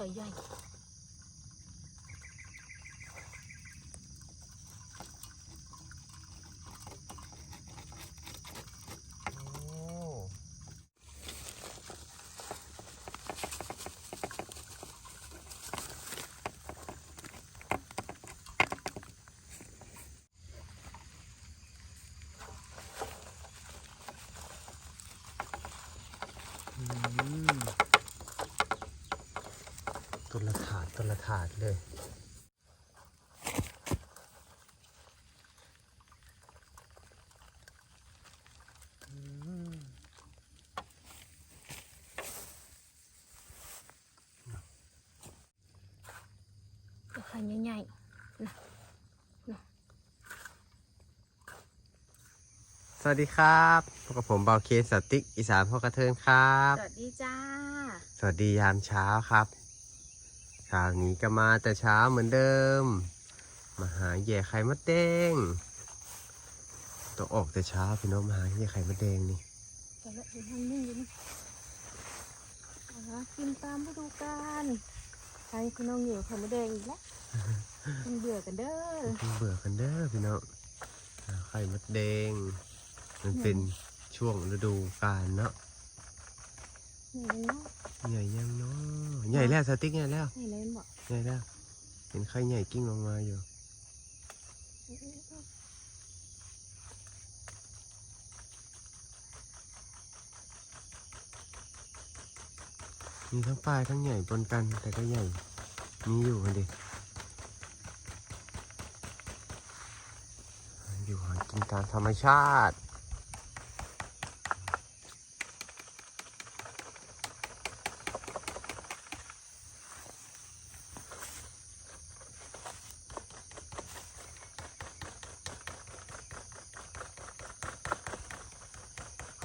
ข่ใหญ่ โอ้อืมต้นละถาดต้นละถาดเลย ก็ไข่ใหญ่สวัสดีครับพบกับผมเบาเคสติกอีสานพ่อกระเทินครับๆสวัสดีจ้า สวัสดียามเช้าครับเช้านี้ก็มาแต่เช้าเหมือนเดิม มาหาแย่ไข่มดแดงต้องออกแต่เช้าพี่น้องมาหาแย่ไข่มดแดงนี่จะเลาะเห็นทางนึงอยู่นี่เอาละกินตามฤดูกาลใครคุณน้องเหนียวไข่มดแดงอีกแล้ว มันเบื่อกันเด้อเพิ่งเบื่อกันเด้อพี่น้องหาไข่มดแดง มันเป็นช่วงฤดูกาลเนาะนี่เลยเนาะใหญ่ยังเนาะใหญ่แล้วสติ๊กใหญ่แล้วนี่เลยมันบอกใหญ่แล้วเห็นไข่ใหญ่กิ้งลงมาอยู่มีทั้งปลายทั้งใหญ่ปนกันแต่ก็ใหญ่มีอยู่กันดิอยู่หา กินตามธรรมชาติ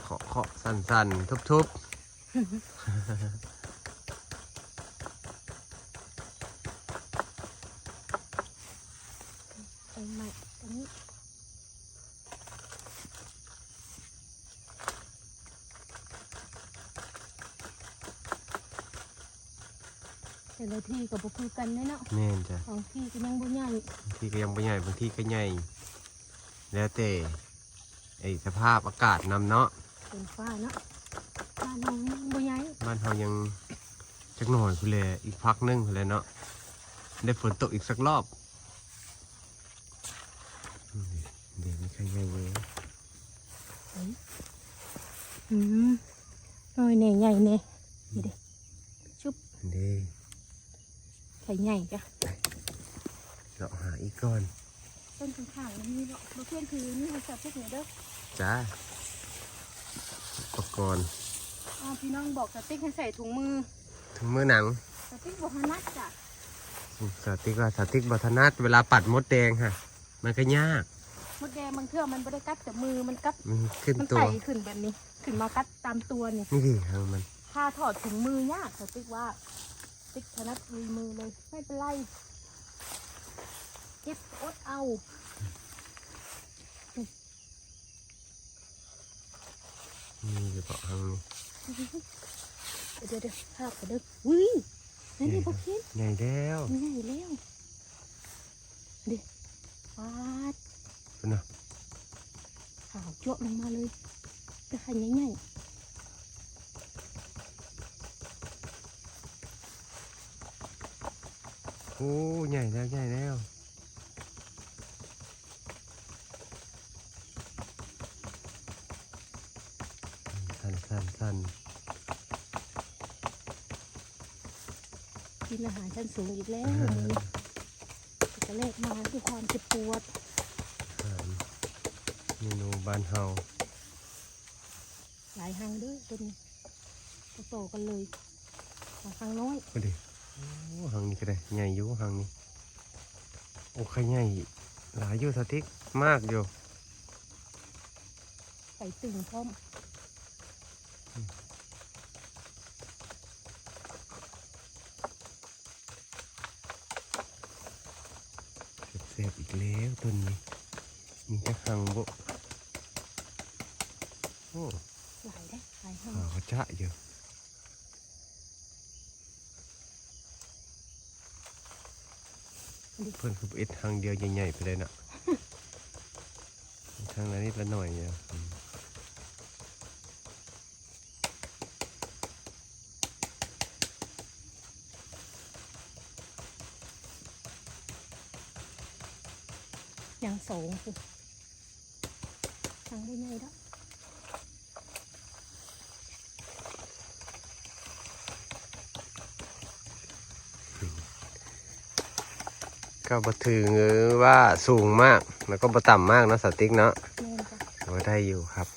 เคาะเคาะสั่นสั่นทุบทุบ ไข่ใหม่ตรงนี้แต่ละ ที่กับบุคือกันแน่เนาะแม่นจ้ะของที่ก็ยังบ่ใหญ่บางทีก็ยังไม่ใหญ่บางทีก็ใหญ่ แล้วแต่ไอสภาพอากาศนำเนาะเป็นฟ้าเนาะฟ้าน้องบ่ใหญ่บ้านเรายังจักหน่อยพุ่นแหละอีกพักหนึงพุ่นแหละเนาะได้ฝนตกอีกสักรอบอืมเดี๋ยวมีใครใหญ่เว้ยอืมน้อยแน่ใหญ่แน่นี่เด้ชุบเดี๋ ยวไข่ใหญ่จ้ะเราหาอีกก่อนต้นข้างๆมันมีเนาะบ่เพื่อนคือนี่ให้จับพวกเนี่ยเด้อจ้าอุปกรณ์อ้าวพี่น้องบอกสติ๊กให้ใส่ถุงมือถึงมือหนังสติ๊กบ่ฮานัดจ้ะสติกว่าสติกบัทนัดเวลาปัดมดแดงค่ะ มันก็ยากมดแดงบางเทื่อมันบ่ได้กัดแต่มือมันกัดมันขึ้นมันตัวไต่ขึ้นแบบนี้ ขึ้นมากัดตามตัวนี่นี่ดิทางมันถ้าถอดถุงมือยากสติ๊กว่าส ติ๊กถนัดมือมือเลย ไม่เป็นไรเก็บอดเอานี่จะบอกทางนี้เดี๋ยวเดี๋ยวภาพกระดึกอุ้ยนั่นนี่พวกคิดใหญ่แล้วนี่ไงแล้วดิปาดเป็นนะขาวจั่วลงมาเลยแต่ขันใหญ่ โอ้ใหญ่แล้วใหญ่แล้วสั่นสั่นสั่นๆกินอาหารชั้นสูงอีกแล้วมือจะเลกมาด้วยความเจ็บปวดอาหารเมนูบ้านเฮาหลายหังเด้วยตัวนี้โตๆกันเลยบางครั้งน้อยก็ดิโอ้ หางนี้ก็ได้ใหญ่อยู่หางนี้ โอ้ใครใหญ่หลายอยู่สติ๊กมากอยู่ใส่ตึงพร้อมเสียบๆอีกแล้วตัวนี้มีแค่หางโบโอ้หลายได้หลายหังขาวจะอยู่ เพิ่นคือเอ็ดทางเดียวใหญ่ๆไปเลยน่ะทางนั้นนิดละหน่อยเนี่ยอย่างสูงคือทางได้ไงแล้ ก็บ่ถึงว่าสูงมาก แล้วก็บ่ต่ำมากนะสติ๊กเนาะแม่นจ้ะก็ได้อยู่ครับ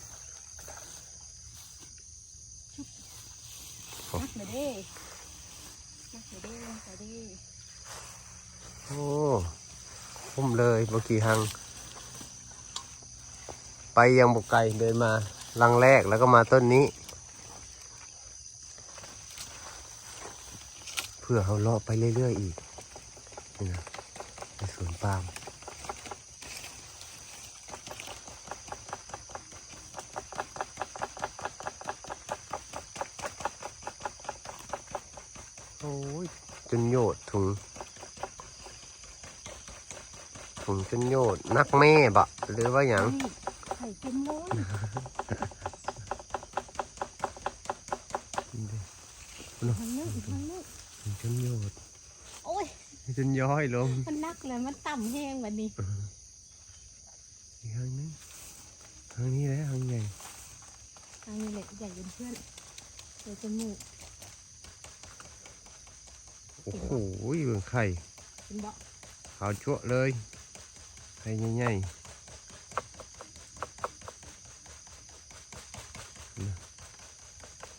นักเลยเด้นักเลยเด้นักเลยเด้โอ้คุ้มเลยเมื่อกี้หัง ไปยังบุกไก่เดินมาลังแรกแล้วก็มาต้นนี้ เพื่อเขาเลาะไปเรื่อยๆอีกนี่นะ ในสวนปาล์มโอ้ยจนโยดถุงถุงจนโยดนักแม่บะ หรือว่าอย่างไข่เต็มเลยนี่ดิมันนึกมันนึกถุงจนโยดโอ้ย จนย้อยลงมันนักเลยมันต่ำแห้งแบบนี้อีกทางนึงทางนี้แหละทางใหญ่ทางนี้แหละใหญ่เป็นเพื่อนเดี๋ยวจมูกโอ้โหเบิ่งไข่เป็นเบาะขาวจั่วะเลยไข่ใหญ่ๆนะ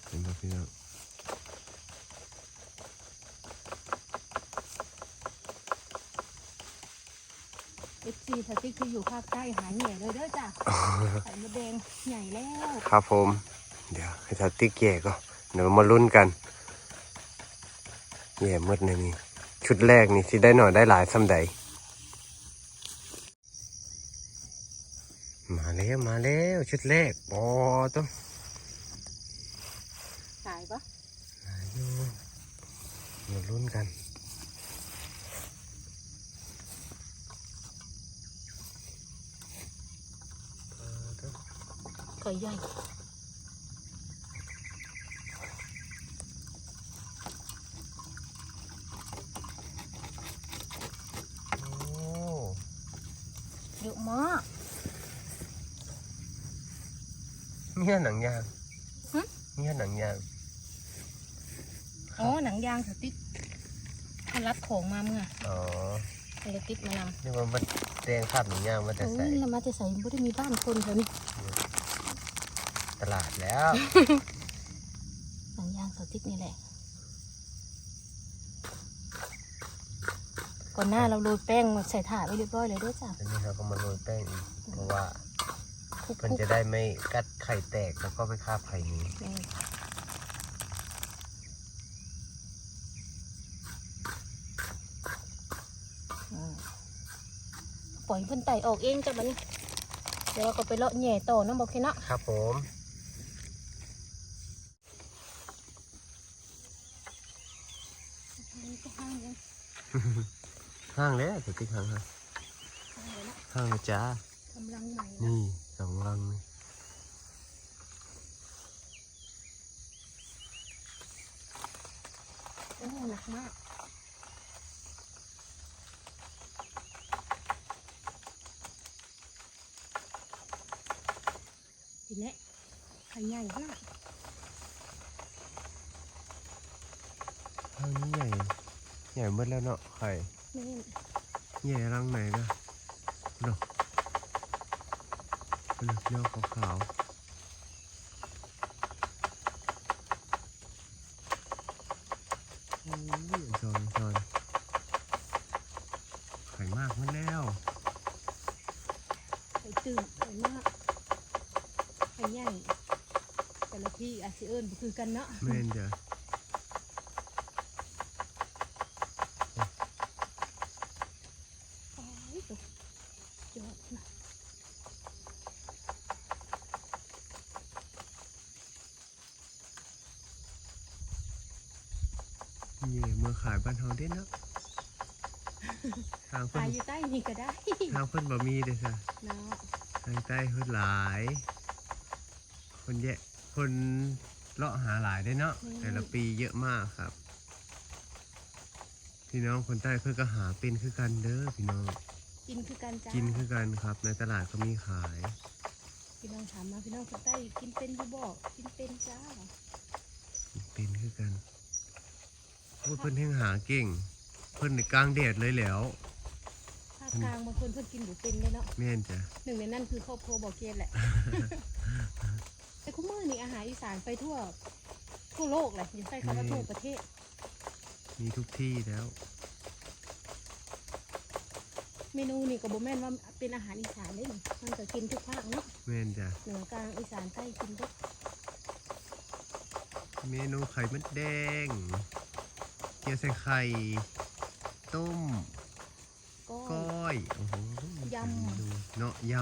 เห็นไหมพี่น้อง เอฟซี สติ๊กที่อยู่ภาคใต้หายเหนื่อยเลยเด้อจ้ะไข่มดแดงใหญ่แล้วครับผม เดี๋ยวให้สติ๊กแย่ก็เดี๋ยวมาลุ้นกันแย่หมดเลยนี่ชุดแรกนี่ที่ได้หน่อยได้หลายซ้ำใดมาแล้วมาแล้วชุดแรกบอต้องตายปะมาอยู่มาลุ้นกัน ไข่ใหญ่โอ้เยอะมากเมียหนังยางหึเมียหนังยาง อ๋อ หนังยางสติ๊กเขารับของมาเมื่อ อ๋อเขาเลยติดมานำนี่มันมันแดงขับหนังยางมาแต่โอ้ใส่ยแล้วมาจะใส่ไม่ได้มีบ้านคนแถวนี้ ตลาดแล้ว หนังยางสติ๊กนี่แหละ ก่อนหน้าเราโรยแป้งมาใส่ถาดไว้เรียบร้อยเลยเด้วยจ้ะอันนี้เราก็มาโรยแป้งอีกเพราะว่าคลุกมันๆจะได้ไม่กัดไข่แตกแล้วก็ไม่คาบไข่นี้นี่อืมปล่อยเพิ่นไต่ออกเองจ้ะบัดนี้ เดี๋ยวเราก็ไปเลาะแหน่ต่อเน้ำบอกแค่เนาะ ครับผม ห้างแล้วสติ๊กห้างฮะห้างแล้วจ้ากำลังใหม่นะนี่สองรังนี่โอ้หนักมากทีนี้ไข่ใหญ่มากห้างนี้ใหญ่ ใหญ่หมดแล้วเนาะไข่ นี่ใหญ่รังไหนนะเนาะเป็นเนื้อขาวๆโอ้ยซอนซอนไข่มากหมดแล้วไข่ตื่นไข่มากไข่ใหญ่แต่ละที่อาจจะเอิญบ่คือกันเนาะแม่นจ้ะ โอ้ยตกยอดนะ เย่เมื่อขายบ้านเฮาเด้เนาะทางคตานยอยู่ใต้นี่ก็ได้ทางคนบะมีเด้อค่ะเนาะทางใต้คนหลาย คนแยะคนเลาะหาหลายได้เนาะแต่ละปีเยอะมากครับ พี่น้องคนใต้เพื่อก็หาเป็นคือกันเด้อพี่น้อง กินคือกันจ้ากินคือกันครับ ในตลาดก็มีขาย พี่น้องถามมาพี่น้องคนใต้กินเป็นอยู่บ่กินเป็นจ้า เป็นคือกัน โอ้ยเพิ่นแห่งหาเก่ง เพิ่นในกลางแดดเลยแหล้ว ภาคกลางบางคนเพิ่นกินบ่เป็นเลยเนาะแม่นจ้ะหนึ่งในนั้นคือครอบครัวบ่อเกนแหละ แต่คุมื้อนี้อาหารอีสานไปทั่ว ทั่วโลกเลยอย่าใส่คำว่าทั่วประเทศ มีทุกที่แล้ว เมนูนี่ก็บ่แม่นว่าเป็นอาหารอีสานได้นี่มันก็กินทุกภาคเนาะแม่นจ้ะเหนือกลางอีสานใต้กินเบิดเมนูไข่มดแดงเกี๊ยวใส่ไข่ ต้ม ก็ ก้อย โอ้โหยำเมนูเนาะย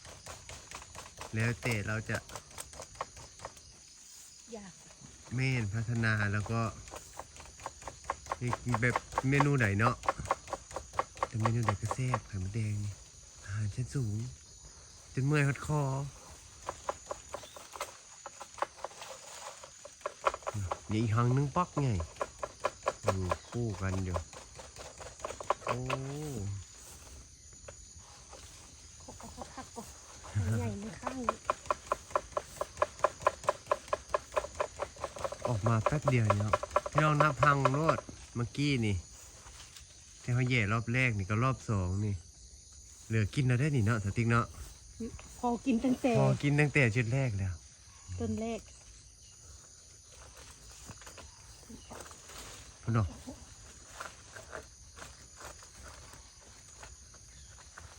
ำ แล้วแต่เราจะอยากเม่นพัฒนาแล้วก็มีแบบเมนูไหนเนาะ แต่เมนูไหนก็แซ่บไข่มดแดงนี่อาหารชั้นสูง จนเมื่อยฮอดคอ นี่อีกหางนึงปักไง อยู่คู่กันอยู่ โอ้เขาก็เขาพักก็มันใหญ่มันข้างนี้ออกมาแป๊บเดียวเนาะพี่น้องนับพังโลดเมื่อกี้นี่ที่เขาแย่รอบแรกนี่ก็รอบสองนี่ เหลือกินเราได้นี่เนาะสติ๊กเนาะ พอกินตั้งแต่พอกินตั้งแต่ชุดแรกแล้ว ต้นแรก พนเนาะ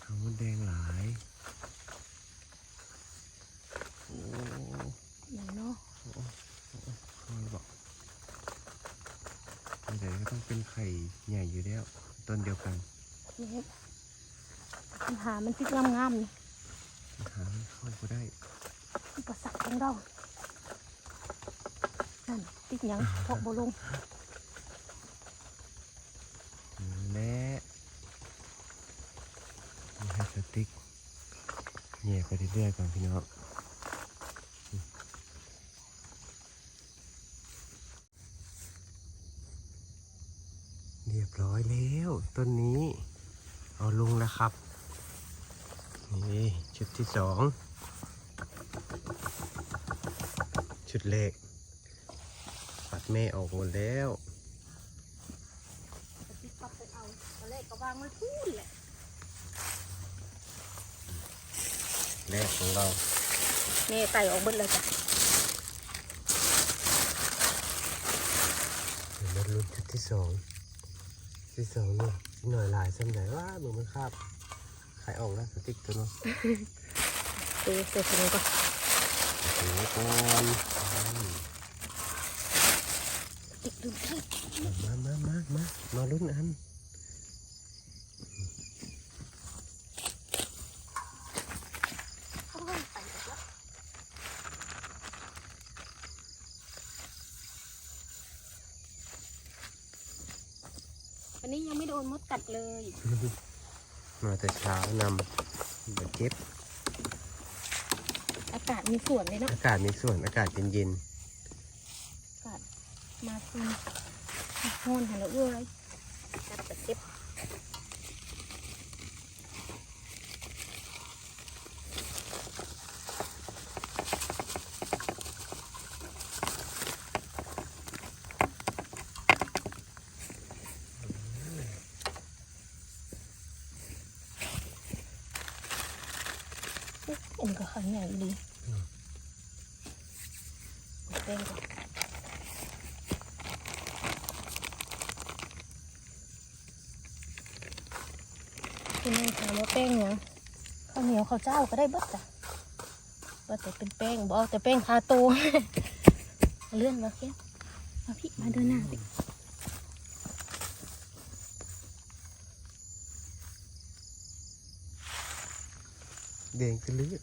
ทางมันแดงหลายโอ้ไหนเนาะคอยบอกแต่ก็ต้องเป็นไข่ใหญ่อยู่แล้วต้นเดียวกันนี่ปัญหามันติดงามๆนี่หาไม่เข้าก็ได้อุปสรรคของเรานั่นติดหยังเพาะบ่ลง และนี่ให้สติ๊กแย่ ไปเรื่อยๆก่อนพี่น้องเรียบร้อยแล้วต้นนี้เอาลงแล้วครับนี่ชุดที่สองชุดแรกปัดแม่ออกหมดแล้วติดปับไปเอาตอนแรกก็วางไว้พูดแหละ แรกของเรานี่ไต่ออกเบิดเลยจ้ะเดี๋ยวมาลุ้นชุดที่สองที่สองนี่อีกหน่อยหลายสำไหนว่าหนูมันคาบขายออกแล้วสติ๊กตัวเนาะเตะเสร็จแล้วก็โอ้โหก่อนอืมติดดูที่มามามามามาลุ้นอัน โอ้ยไปอีกแล้วอัน นี้ยังไม่โดนมดกัดเลย มาแต่เช้านำมาเก็บ อากาศมีส่วนเลยเนาะอากาศมีส่วนอากาศเย็นอากาศมาคืนห้อนหันแล้วเอ้ยจับตะเก็บ อันนก็ขันใหญ่ดีเต้นก่อนคุณแม่ถามว่าแป้งเนี่ยงข้าวเหนียวข้าวเจ้าก็ได้เบิดจ้ะว่าแต่เป็นแป้งบอกแต่แป้งทาโตเลื่อนมาเพี้ยมาพี่มาเดินหน้าสิ แดงตื้อ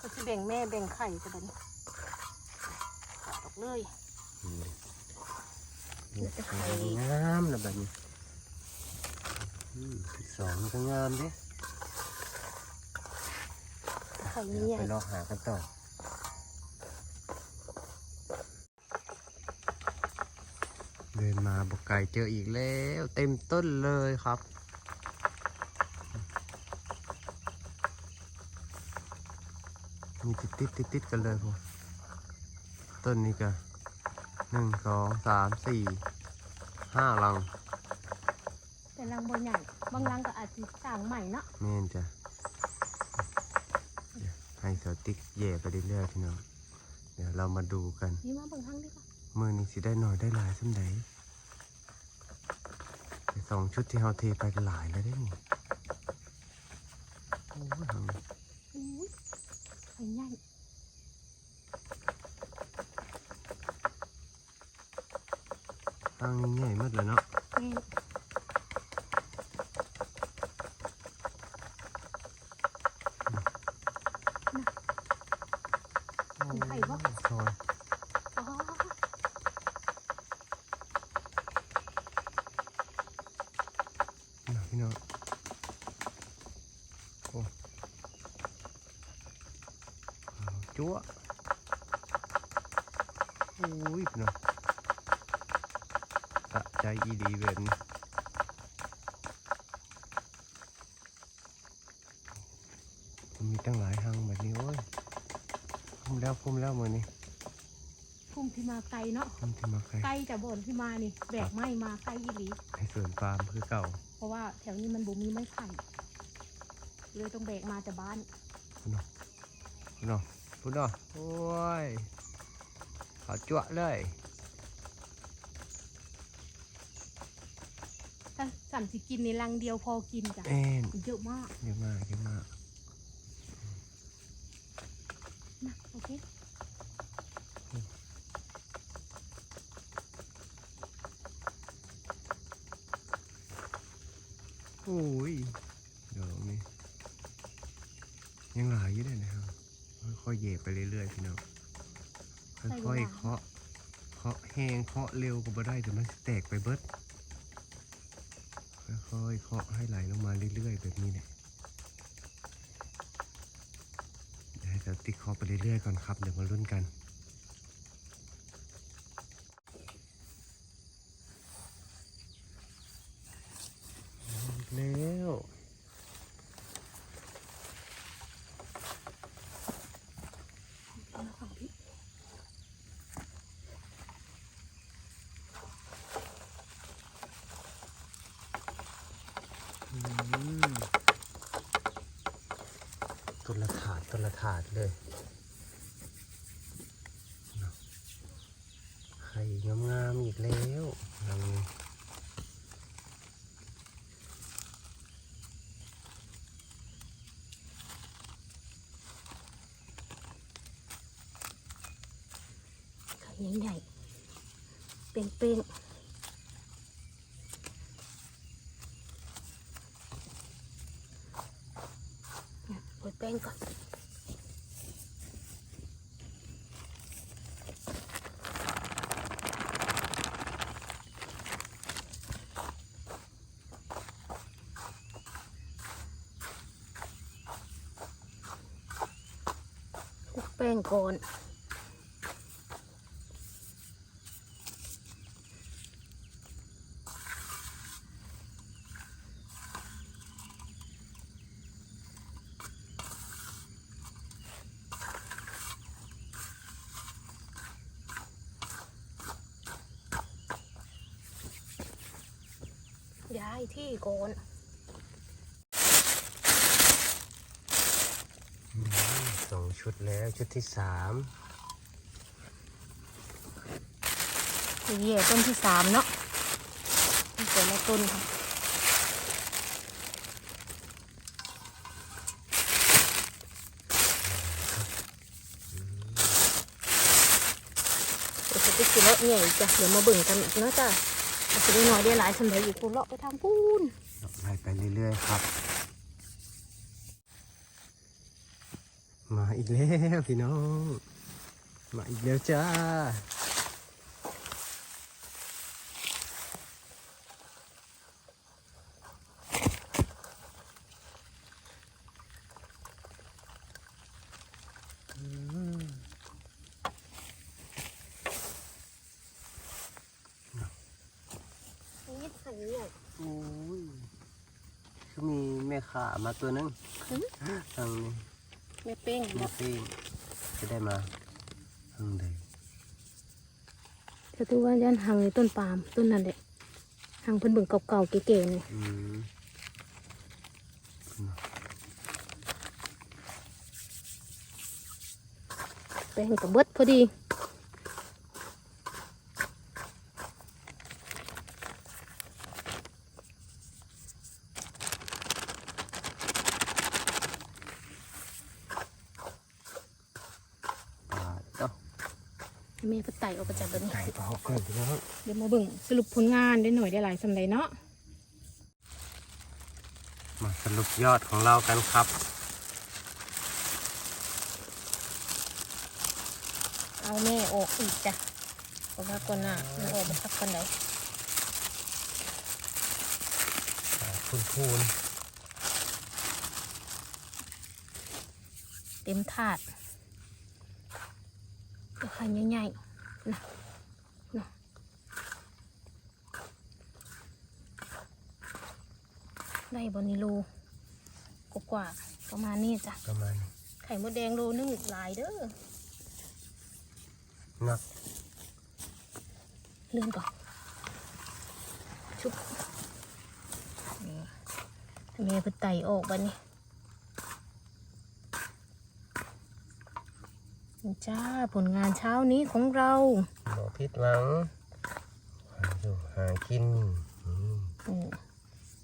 ก็จะแบ่งแม่แบ่งไข่จะเป็นขาดออกเลยงามนะแบบนี้อสองก็งามดิ ไข่เดี๋นี้ยวใหญ่ไปรอหากันต่อเดินมาบกไก่เจออีกแล้ว เต็มต้นเลยครับ มีติดติดติดติดๆกันเลยพวกต้นนี้ก็หนึ่งสองสามสี่ห้าลัง แต่รังบนใหญ่บางรังก็อาจจะต่างใหม่เนาะเมนจ้ะเดี๋ยว ให้สาวติ๊กแย่ไปเรื่อยๆพี่น้องเดี๋ยวเรามาดูกันนี่มาเบางครั้งดีกว่ามือนี้สิได้หน่อยได้หลายสักไหนแต่สองชุดที่เราเทไปก็หลายแล้วได้นี่โอ้ยทางอุ้ยไข่ใหญ่ทางนี้ใหญ่หมดเลยเนาะ แม่ โอ้ยซอย อ๋อ นะพี่น้องโอ้ขาว จั๊วโอ้ยพี่น้องสะใจอีดีแบบนี้มีตั้งหลายหังแบบนี้โอ้ยคุ้มแล้วคุ้มแล้วมือนี้พุ่มที่มาไกลเนาะคุ้มที่มาใครไกลจากบ่อนที่มานี่แบกไม้มาไกลอีหลีให้สวนฟาร์มคือเก่า เพราะว่าแถวนี้มันบ่มีไม้ไผ่เลยต้องแบกมาจากบ้านคุณน้องคุณน้อ งคุณน้องโอ้ยขาวจั๊วเลยถ้าสั่นสิกินในรังเดียวพอกินจ้ะเอ็นเยอะมากเยอะมากเยอะมากนะโอเคโอ้ยเดี๋ยวนี้ยังหลายอยู่เลยนะครับ ค่อยๆเหยบไปเรื่อยๆพี่น้องค่อยๆเคาะเคาะแห้งเคาะเร็วก็บ่ได้แต่มันสิแตกไปเบิดค่อยๆเคาะให้ไหลลงมาเรื่อยๆแบบนี้เนี่ยเดี๋ยวให้เราติ๊กเคาะไปเรื่อยๆก่อนครับเดี๋ยวมาลุ้นกัน แล้ว เอาของพี่ อืมต้นละถาดต้นละถาดเลยเนาะไข่งามๆอีกแล้วรังนี้ ไข่ใหญ่ๆเป้งๆเนี่ยโรยแป้งก่อนคลุกแป้งก่อน ย้ายที่โกนอืมสองชุดแล้วชุดที่สามเย่ต้นที่สามเนาะนี่แต่ละต้นค่ะเดี๋ยวจะไปกินเลาะใหญ่จ้ะเดี๋ยวมาเบิ่งกันอีกเนาะจ้ะอา จะได้น้อยได้หลายสำหรับอีกคนเลาะไปทางพูนไล่ไปเรื่อยๆครับ มาอีกแล้วพี่น้อง มาอีกแล้วจ้า นี่ใส่เนี่ย โอ้ยคือมีแม่ขามาตัวนึงทางนี้ไม่เป้งแม่ปิ้งจะได้มาทางใดจะดูว่ายันหังในต้นปาล์มต้นนั้นเด็หังเพิ่นเบิ่งเก่าๆเก๋ๆนี่อืมแป้งกับเบิดพอดี ปาดเอ้า แม่เพิ่น ไต่ออกมาจากแบบนี้ไก่เผาก่อนพี่น้องเดี๋ยวมาเบิ่งสรุปผลงานได้หน่อยได้หลายสำไรเนาะมาสรุปยอดของเรากันครับ เอาแม่ออกอีกจ้ะเพราะว่าก่อนหน้ามันออกมาสักคนใดคุณคูณเต็มถาดจะไข่ใหญ่ๆนะนะ ได้บนิโลกกว่าๆประมาณนี้จ้ะ ประมาณนี้ไข่มดแดงโลนึงหลายเด้อนักเลื่อนก่อน ชุบนี่แม่เพิ่นไต่ออกบัดนี้ จ้าผลงานเช้านี้ของเราหมอพิษหวังหาอยู่หากินอืมอืม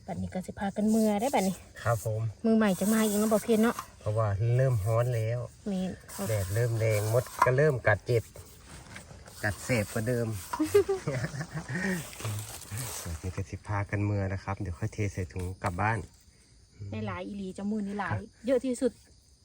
บัดนี้ก็สิพากันเมือได้บัดนี้ ครับผม มือใหม่จะมาอีกแล้วบอกเพียนเนาะ เพราะว่าเริ่มฮ้อนแล้วแมีเขาแดดเริ่มแรงมดก็เริ่มกัดเจ็บ กัดเสพกว่าเดิมเดี๋ยวนี้ก็สิพากันเมือนะครับ เดี๋ยวค่อยเทใส่ถุงกลับบ้านได้หลายอีหลีจะมือนี่หลาย เยอะที่สุด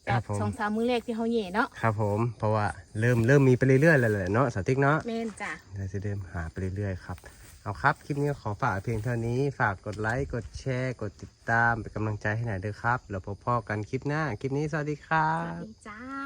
ครัจาบกผม สองสามมือแรกที่เขาเหย่เนาะครับผมเพราะว่าเริ่มเริ่มมีไปเรื่อยๆแล้วแหละเนาะสาวติ๊กเนาะเมนจ้ะ เราจะเดินหาไปเรื่อยๆครับเอาครับคลิปนี้ขอฝากเพียงเท่านี้ฝากกดไลค์กดแชร์กดติดตามเป็นกำลังใจให้หน่อยเด้อครับแล้วพบพ่อกันคลิปหน้าคลิปนี้สวัสดีครัสวัสบ ดีจ้า